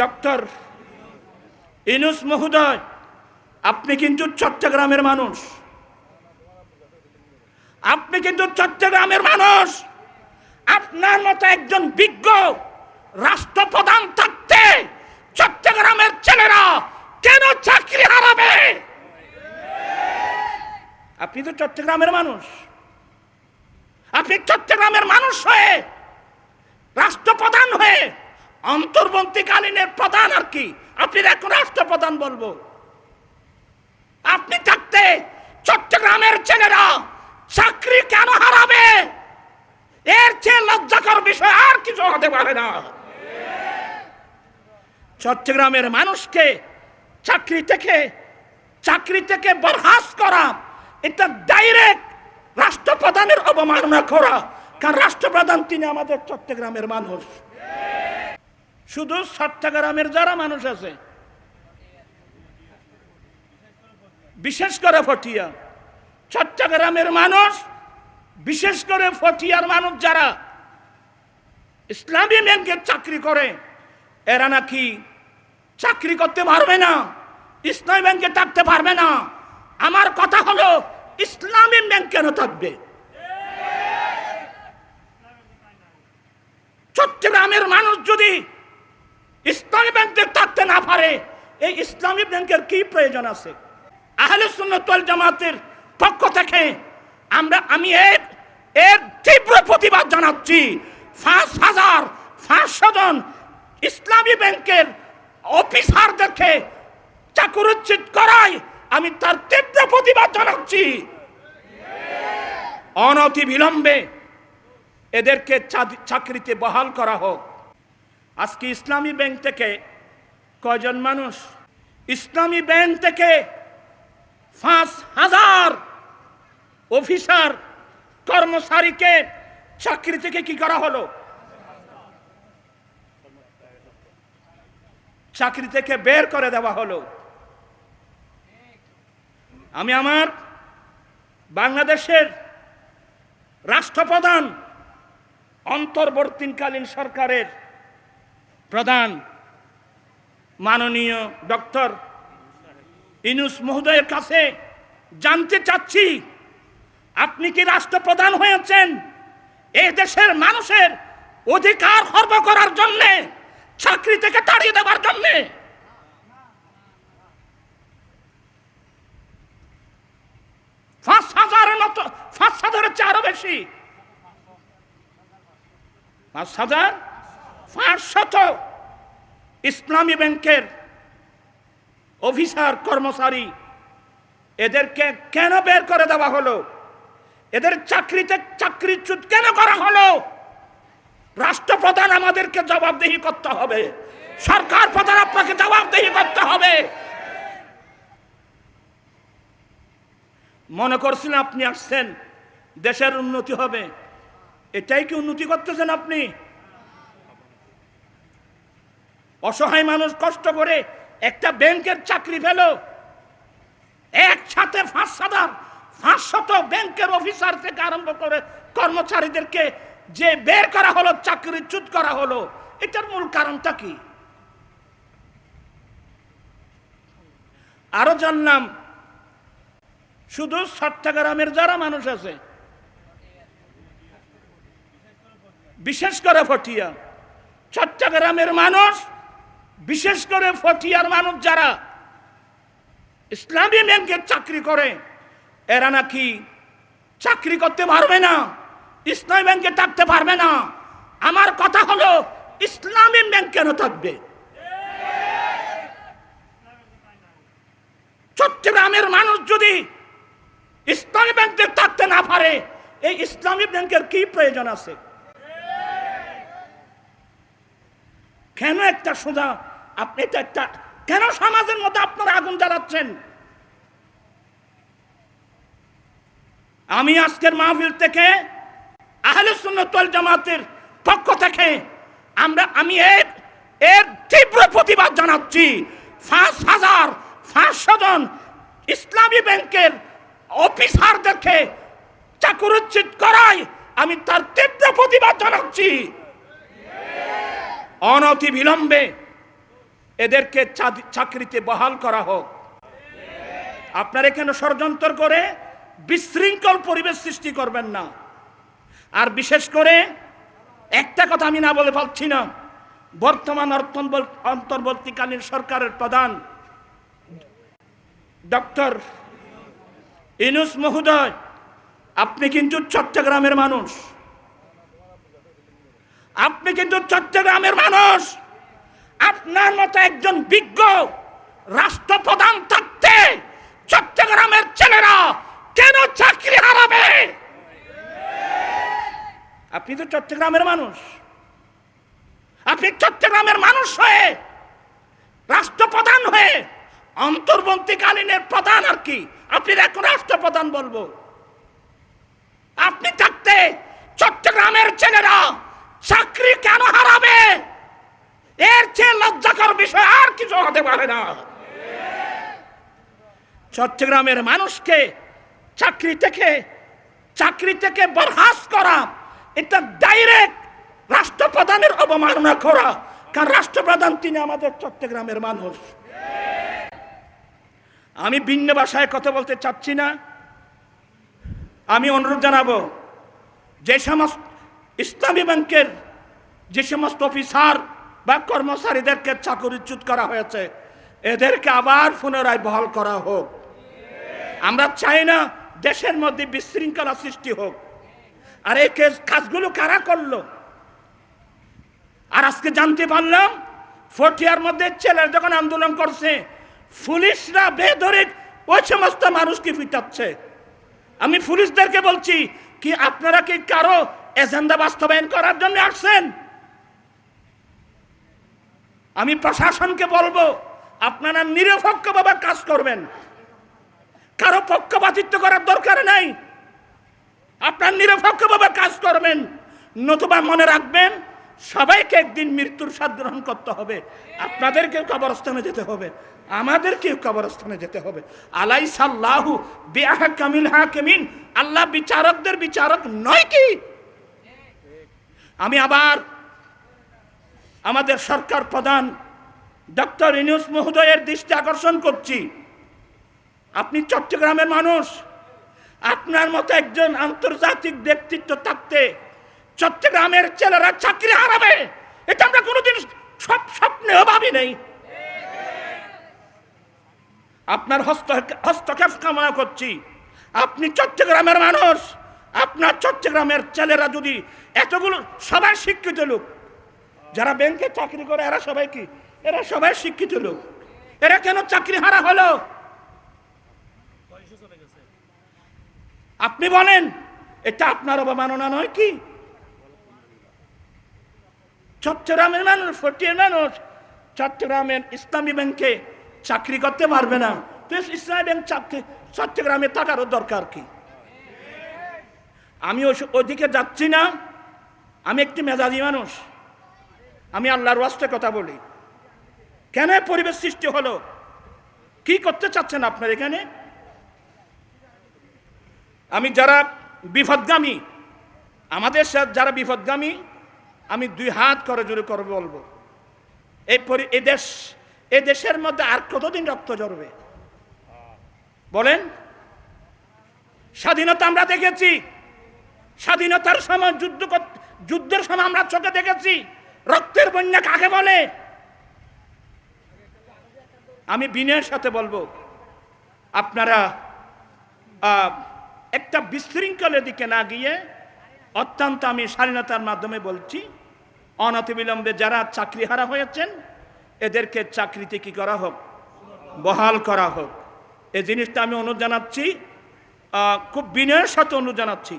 Doctor Yunus মহোদয়, আপনি কিন্তু চট্টগ্রামের মানুষ। আপনি কিন্তু চট্টগ্রামের মানুষ। আপনার মতো একজন বিজ্ঞ রাষ্ট্রপ্রধান থাকতে চট্টগ্রামের ছেলেরা কেন চাকরি হারাবে? আপনি তো চট্টগ্রামের মানুষ। আপনি চট্টগ্রামের মানুষ হয়ে, রাষ্ট্রপ্রধান হয়ে অন্তর্বর্তীকালীনের প্রধান আর কি? আপনি এখন রাষ্ট্রপ্রধান বলব? আপনি থাকতে চট্টগ্রামের ছেলেরা চাকরি কেন হারাবে? এর চেয়ে লজ্জাকর বিষয় আর কিছু হতে পারে না। চট্টগ্রামের মানুষকে চাকরি থেকে চাকরি থেকে বরখাস্ত করা, এটা ডাইরেক্ট রাষ্ট্রপ্রধানের অবমাননা করা। কারণ রাষ্ট্রপ্রধান তিনি আমাদের চট্টগ্রামের মানুষ। শুধু চট্টগ্রামের যারা মানুষ আছে, বিশেষ করে ফটিয়া। চট্টগ্রামের মানুষ, বিশেষ করে ফটিয়ার মানুষ যারা ইসলামী ব্যাংকের চাকরি করে, এরা নাকি চাকরি করতে পারবে না, ইসলামী ব্যাংকে থাকতে পারবে না। আমার কথা হলো, ইসলামী ব্যাংক কেন থাকবে? চট্টগ্রামের মানুষ যদি ইসলামী ব্যাংকে থাকতে না পারে, এই ইসলামী ব্যাংকের কি প্রয়োজন আছে? আহলে সুন্নতল জামাতের পক্ষ থেকে আমরা, আমি এর এর তীব্র প্রতিবাদ জানাচ্ছি। পাঁচ হাজার পাঁচশো জন ইসলামী ব্যাংকের অফিসার অফিসারদেরকে চাকুরুচ্ছিত করায় আমি তার তীব্র প্রতিবাদ জানাচ্ছি। অনতি বিলম্বে এদেরকে চাকরিতে বহাল করা হোক। আজকে ইসলামী ব্যাংক থেকে কয়জন মানুষ? ইসলামী ব্যাংক থেকে পাঁচ হাজার অফিসার, কর্মচারীকে চাকরি থেকে কি করা হলো? চাকরি থেকে বের করে দেওয়া হলো। আমি আমার বাংলাদেশের রাষ্ট্রপ্রধান অন্তর্বর্তীকালীন সরকারের প্রধান মাননীয় ডক্টর ইনুস মহোদয়ের কাছে জানতে চাচ্ছি, আপনি কি রাষ্ট্রপ্রধান হয়েছেন? এই দেশের মানুষের অধিকার খর্ব করার জন্যে, চাকরি থেকে তাড়িয়ে দেওয়ার জন্যে। পাঁচ হাজারের মতো, পাঁচ হাজারের চেয়ে আরও বেশি। পাঁচ হাজার? পাঁচশত ইসলামী ব্যাংকের অফিসার, কর্মচারী, এদেরকে কেন বের করে দেওয়া হলো? এদের চাকরিতে চাকরিচ্যুত কেন করা হলো? রাষ্ট্রপ্রধান আমাদেরকে জবাবদেহি করতে হবে। সরকার প্রধান আপনাকে জবাবদেহি করতে হবে। মনে করছেন আপনি আসছেন, দেশের উন্নতি হবে। এটাই কি উন্নতি করতেছেন আপনি? অসহায় মানুষ কষ্ট করে একটা ব্যাংকের চাকরি পেল। একসাথে পাঁচ হাজার পাঁচশত ব্যাংকের অফিসার থেকে আরম্ভ করে কর্মচারীদেরকে যে বের করা হলো চাকরিচ্যুত করা হলো, এটার মূল কারণটা কি? আরও জানলাম, শুধু চট্টগ্রামের যারা মানুষ আছে, বিশেষ করে ফটিয়া চট্টগ্রামের মানুষ বিশেষ করে ফটিয়ার মানুষ যারা ইসলামী ব্যাংকের চাকরি করে, এরা নাকি চাকরি করতে পারবে না, ইসলামী ব্যাংকে থাকতে পারবে না। আমার কথা হলো, ইসলামী ব্যাংক কেন থাকবে? চট্টগ্রামের মানুষ যদি ইসলামী ব্যাংকে থাকতে না পারে, এই ইসলামী ব্যাংকের কি প্রয়োজন আছে? কেন একটা সোজা? আপনি এটা একটা, কেন সমাজের মধ্যে আপনারা আগুন জ্বালাচ্ছেন? আমি আজকের মাহফিল থেকে আহলে সুন্নতল জামাতের পক্ষ থেকে আমরা, আমি এর এর তীব্র প্রতিবাদ জানাচ্ছি। পাঁচ হাজার পাঁচশো জন ইসলামী ব্যাংকের অফিসারদেরকে চাকুরুচ্ছিত করায় আমি তার তীব্র প্রতিবাদ জানাচ্ছি। অনতি বিলম্বে এদেরকে চাকরিতে বহাল করা হোক। আপনার এখানে ষড়যন্ত্র করে বিশৃঙ্খল পরিবেশ সৃষ্টি করবেন না। আর বিশেষ করে একটা কথা আমি না বলে পারছি না, বর্তমান অন্তর্বর্তীকালীন সরকারের প্রধান ডক্টর ইনুস মহোদয়, আপনি কিন্তু চট্টগ্রামের মানুষ। আপনি কিন্তু চট্টগ্রামের মানুষ। আপনার মতো একজন বিজ্ঞ রাষ্ট্রপ্রধান থাকতে চট্টগ্রামের ছেলেরা কেন চাকরি হারাবে? আপনি তো চট্টগ্রামের মানুষ। আপনি চট্টগ্রামের মানুষ হয়ে, রাষ্ট্রপ্রধান হয়ে অন্তর্বর্তীকালীনের প্রধান আর কি? আপনি এখন রাষ্ট্রপ্রধান বলব আপনি থাকতে চট্টগ্রামের ছেলেরা চাকরি কেন হারাবে এর চেয়ে লজ্জাকর বিষয় আর কিছু হতে পারে না। চট্টগ্রামের মানুষকে চাকরি থেকে চাকরি থেকে বরখাস করা, এটা ডাইরেক্ট রাষ্ট্রপ্রধানের অবমাননা করা, কারণ রাষ্ট্রপ্রধান তিনি আমাদের চট্টগ্রামের মানুষ। আমি ভিন্ন ভাষায় কথা বলতে চাচ্ছি না। আমি অনুরোধ জানাব, যে সমস্ত ইসলামী ব্যাংকের যে সমস্ত অফিসার বা কর্মচারীদেরকে চাকরিচ্যুত করা হয়েছে, এদেরকে আবার পুনরায় বহাল করা হোক। আমরা চাই না দেশের মধ্যে বিশৃঙ্খলা সৃষ্টি হোক। আর এই কাজগুলো কারা করল? আর আজকে জানতে পারলাম, ফটিয়ার মধ্যে ছেলের যখন আন্দোলন করছে, পুলিশরা বেধরিক ওই সমস্ত মানুষকে ফিটাচ্ছে আমি পুলিশদেরকে বলছি, কি আপনারা কি কারও এজেন্ডা বাস্তবায়ন করার জন্য আসছেন? আমি প্রশাসনকে বলব, আপনারা নিরপেক্ষভাবে কাজ করবেন। কারও পক্ষপাতিত্ব করার দরকার নাই। আপনার নিরপেক্ষভাবে কাজ করবেন। নতুবা মনে রাখবেন, সবাইকে একদিন মৃত্যুর স্বাদ গ্রহণ করতে হবে। আপনাদেরকেও কবরস্থানে যেতে হবে। আমাদেরকেও কবরস্থানে যেতে হবে। আলাই সাল্লাহু বিআহ কামিল হাকিমিন। আল্লাহ বিচারকদের বিচারক নয় কি? আমি আবার আমাদের সরকার প্রধান ডক্টর ইনুস মহোদয়ের দৃষ্টি আকর্ষণ করছি। আপনি চট্টগ্রামের মানুষ। আপনার মতো একজন আন্তর্জাতিক ব্যক্তিত্ব থাকতে চট্টগ্রামের ছেলেরা চাকরি হারাবে। এটা আমরা কোনোদিন সব স্বপ্নেও ভাবি নেই। আপনার হস্ত হস্তক্ষেপ কামনা করছি। আপনি চট্টগ্রামের মানুষ। আপনার চট্টগ্রামের ছেলেরা যদি এতগুলো সবাই শিক্ষিত লোক যারা ব্যাংকে চাকরি করে, এরা সবাই কি? এরা সবাই শিক্ষিত লোক। এরা কেন চাকরি হারা হলো? আপনি বলেন, এটা আপনার অবমাননা নয় কি? চট্টগ্রামের মানুষ, ফটিয়ার মানুষ, চট্টগ্রামের ইসলামী ব্যাংকে চাকরি করতে পারবে না। ইসলামী ব্যাংক চাকরি, চট্টগ্রামে থাকারও দরকার কি? আমি ওইদিকে যাচ্ছি না। আমি একটি মেজাজি মানুষ। আমি আল্লাহর ওয়াস্তে কথা বলি। কেন পরিবেশ সৃষ্টি হলো? কি করতে চাচ্ছেন আপনার এখানে? আমি যারা বিপদগামী, আমাদের সাথে যারা বিপদগামী, আমি দুই হাত করে জোরে করে বলব। এই পরি এ দেশ এ দেশের মধ্যে আর কতদিন রক্ত ঝরবে? বলেন। স্বাধীনতা আমরা দেখেছি। স্বাধীনতার সময় যুদ্ধ যুদ্ধের সময় আমরা চোখে দেখেছি। রক্তের বন্যা কাকে বলে? আমি বিনয়ের সাথে বলব, আপনারা একটা বিশৃঙ্খলের দিকে না গিয়ে অত্যন্ত আমি স্বাধীনতার মাধ্যমে বলছি, অনতিবিলম্বে যারা চাকরি হারা হয়েছেন, এদেরকে চাকরিতে কি করা হোক? বহাল করা হোক। এই জিনিসটা আমি অনুরোধ জানাচ্ছি খুব বিনয়ের সাথে অনুরোধ জানাচ্ছি।